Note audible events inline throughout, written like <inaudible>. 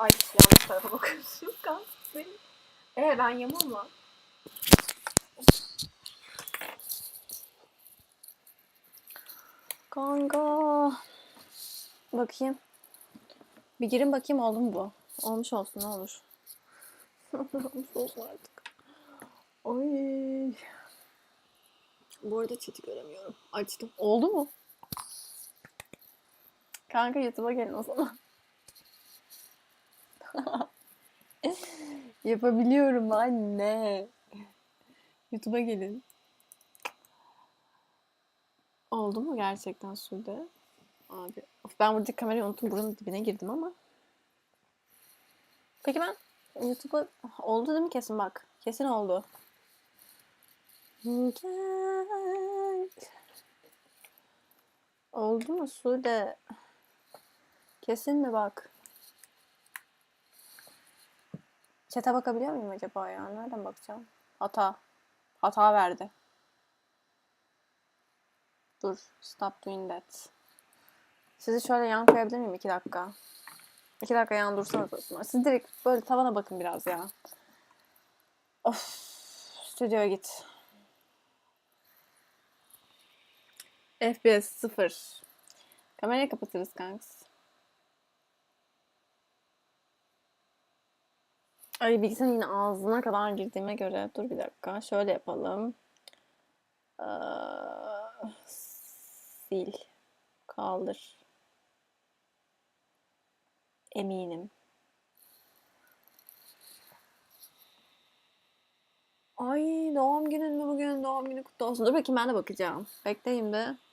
Ay yanlış tarafa bakıyorsun. <laughs> Kan benim. Ee ben yamam lan. Kanka. Bakayım. Bir girin bakayım oldu mu bu? Olmuş olsun ne olur. <laughs> Olmuş olsun artık. Ay. Bu arada chat'i göremiyorum. Açtım. Oldu mu? Kanka YouTube'a gelin o zaman. <laughs> Yapabiliyorum anne. YouTube'a gelin. Oldu mu gerçekten Sude? Abi. Of, ben buradaki kamerayı unuttum. Buranın dibine girdim ama. Peki ben YouTube'a oldu değil mi kesin bak. Kesin oldu. Oldu mu Sude? Kesin mi bak? Chat'e bakabiliyor muyum acaba ya? Nereden bakacağım? Hata. Hata verdi. Dur. Stop doing that. Sizi şöyle yan koyabilir miyim? iki dakika. İki dakika yan dursanız. Siz direkt böyle tavana bakın biraz ya. Of. Stüdyoya git. FPS 0. Kamerayı kapatırız kanks. Ay bilgisayarın yine ağzına kadar girdiğime göre. Dur bir dakika. Şöyle yapalım. Ee, sil. Kaldır. Eminim. Ay doğum günün mü bugün? Doğum günü kutlu olsun. Dur bakayım ben de bakacağım. Bekleyin bir.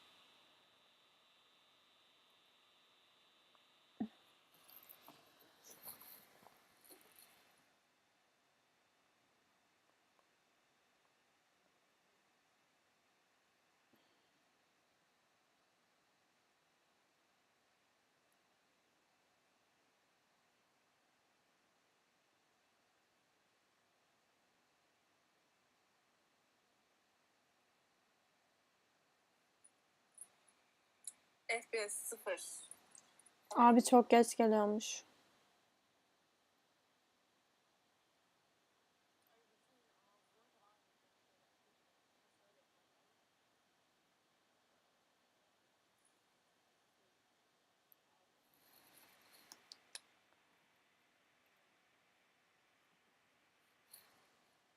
FPS 0. Abi çok geç geliyormuş.